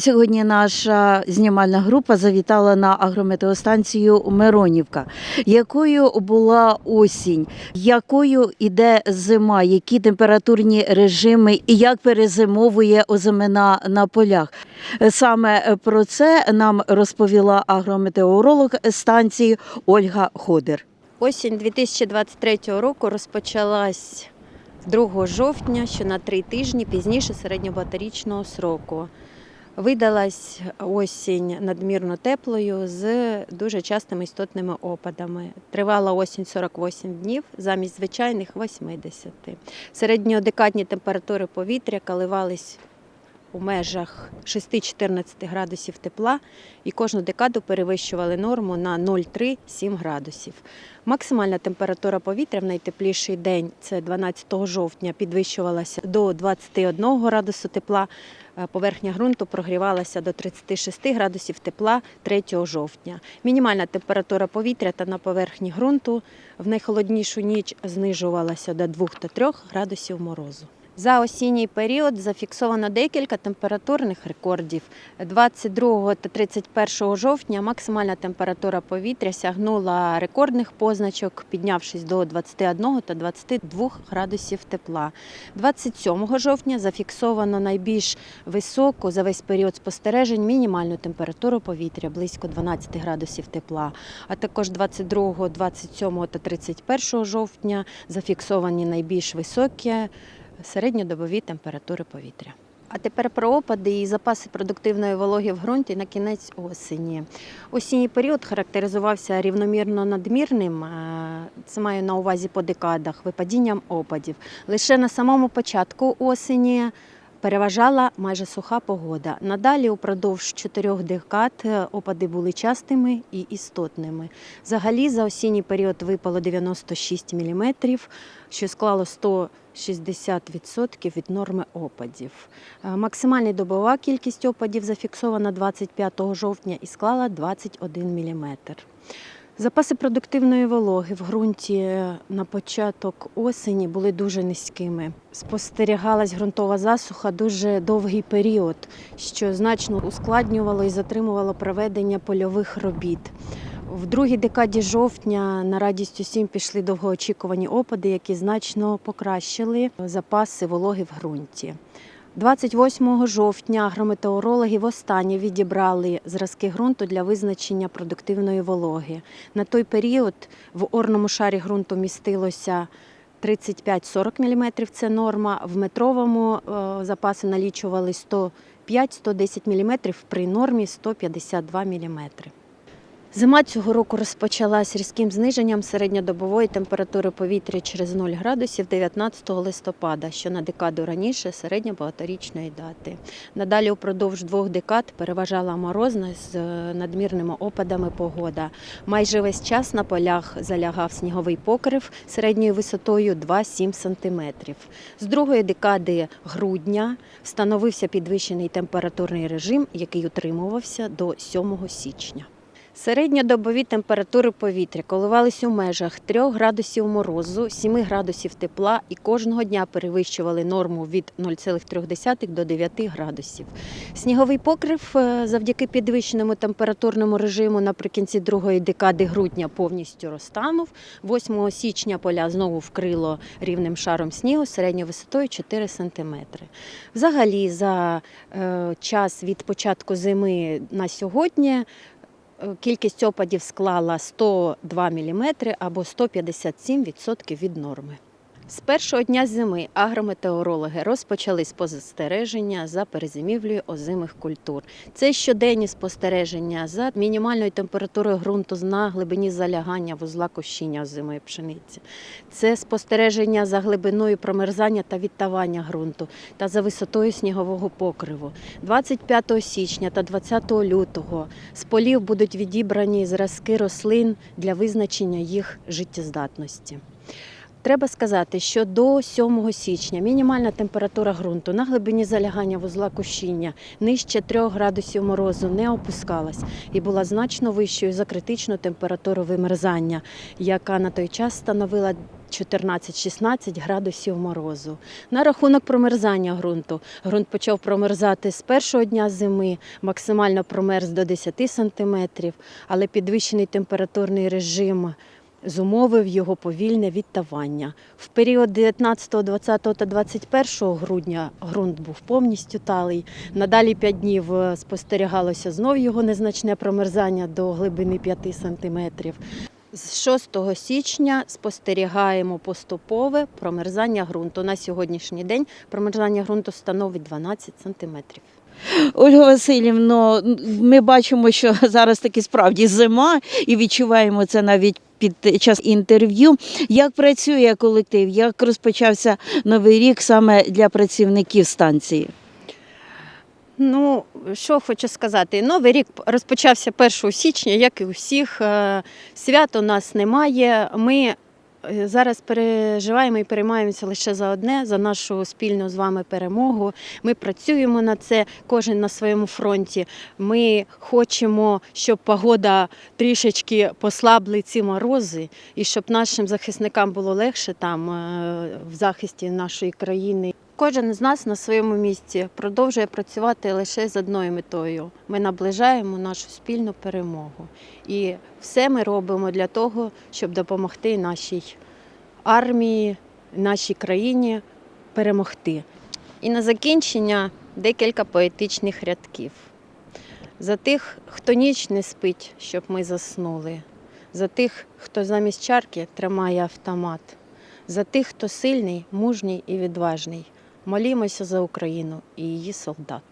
Сьогодні наша знімальна група завітала на агрометеостанцію Миронівка. Якою була осінь, якою іде зима, які температурні режими і як перезимовує озимина на полях? Саме про це нам розповіла агрометеоролог станції Ольга Ходер. Осінь 2023 року розпочалась 2 жовтня, що на три тижні пізніше середньобаторічного сроку. Видалась осінь надмірно теплою з дуже частими істотними опадами. Тривала осінь 48 днів замість звичайних 80. Середньодекадні температури повітря коливались у межах 6-14 градусів тепла і кожну декаду перевищували норму на 0,3-7 градусів. Максимальна температура повітря в найтепліший день, це 12 жовтня, підвищувалася до 21 градусу тепла. Е, Поверхня ґрунту прогрівалася до 36 градусів тепла 3 жовтня. Мінімальна температура повітря та на поверхні ґрунту в найхолоднішу ніч знижувалася до 2-3 градусів морозу. За осінній період зафіксовано декілька температурних рекордів. 22 та 31 жовтня максимальна температура повітря сягнула рекордних позначок, піднявшись до 21 та 22 градусів тепла. 27 жовтня зафіксовано найбільш високу за весь період спостережень мінімальну температуру повітря близько 12 градусів тепла. А також 22, 27 та 31 жовтня зафіксовані найбільш високі середньодобові температури повітря. А тепер про опади і запаси продуктивної вологи в ґрунті на кінець осені. Осінній період характеризувався рівномірно надмірним, е, це маю на увазі по декадах, випадінням опадів. Лише на самому початку осені переважала майже суха погода. Надалі упродовж чотирьох декад е, опади були частими і істотними. Взагалі за осінній період випало 96 мм, що склало 160% від норми опадів. Е, Максимальна добова кількість опадів зафіксована 25 жовтня і склала 21 мм. Запаси продуктивної вологи в ґрунті е, на початок осені були дуже низькими. Спостерігалась ґрунтова засуха дуже довгий період, що значно ускладнювало і затримувало проведення польових робіт. В другій декаді жовтня на радість усім пішли довгоочікувані опади, які значно покращили запаси вологи в ґрунті. 28 жовтня агрометеорологи востаннє відібрали зразки ґрунту для визначення продуктивної вологи. На той період в орному шарі ґрунту містилося 35-40 мм – це норма. В метровому е, запаси налічували 105-110 мм при нормі 152 мм. Зима цього року розпочалась різким зниженням середньодобової температури повітря через 0 градусів 19 листопада, що на декаду раніше середньобагаторічної дати. Надалі упродовж двох декад переважала морозна з е, надмірними опадами погода. Майже весь час на полях залягав сніговий покрив середньою висотою 2-7 см. З другої декади грудня встановився підвищений температурний режим, який утримувався до 7 січня. Середньодобові температури повітря коливались у межах 3 градусів морозу, 7 градусів тепла і кожного дня перевищували норму від 0,3 до 9 градусів. Сніговий покрив е, завдяки підвищеному температурному режиму наприкінці другої декади грудня повністю розтанув. 8 січня поля знову вкрило рівним шаром снігу середньою висотою 4 см. Взагалі, за е, час від початку зими на сьогодні кількість опадів склала 102 мм або 157% від норми. З першого дня зими агрометеорологи розпочали спостереження за перезимівлею озимих культур. Це щоденні спостереження за мінімальною температурою ґрунту на глибині залягання вузла кощіння озимої пшениці. Це спостереження за глибиною промерзання та відтавання ґрунту та за висотою снігового покриву. 25 січня та 20 лютого з полів будуть відібрані зразки рослин для визначення їх життєздатності. Треба сказати, що до 7 січня мінімальна температура ґрунту на глибині залягання вузла кущіння нижче 3 градусів морозу не опускалась і була значно вищою за критичну температуру вимерзання, яка на той час становила 14-16 градусів морозу. На рахунок промерзання ґрунту. Ґрунт почав промерзати з першого дня зими, максимально промерз до 10 сантиметрів, але підвищений температурний режим зумовив його повільне відтавання. В період 19, 20 та 21 грудня ґрунт був повністю талий. Надалі 5 днів е, спостерігалося знов його незначне промерзання до глибини 5 сантиметрів. З 6 січня спостерігаємо поступове промерзання ґрунту. На сьогоднішній день промерзання ґрунту становить 12 сантиметрів. Ольга Васильівно, ми бачимо, що зараз таки справді зима, і відчуваємо це навіть під час інтерв'ю. Як працює колектив? Як розпочався новий рік саме для працівників станції? Ну, що хочу сказати, новий рік розпочався 1 січня, як і у всіх. Е, Свят у нас немає. Ми зараз переживаємо і переймаємося лише за одне, за нашу спільну з вами перемогу. Ми працюємо на це, кожен на своєму фронті. Ми хочемо, щоб погода трішечки послабли ці морози, і щоб нашим захисникам було легше там е, в захисті нашої країни. Кожен з нас на своєму місці продовжує працювати лише з одною метою. Ми наближаємо нашу спільну перемогу. І все ми робимо для того, щоб допомогти нашій армії, нашій країні перемогти. І на закінчення декілька поетичних рядків. За тих, хто ніч не спить, щоб ми заснули, за тих, хто замість чарки тримає автомат, за тих, хто сильний, мужній і відважний. Молімося за Україну і її солдат.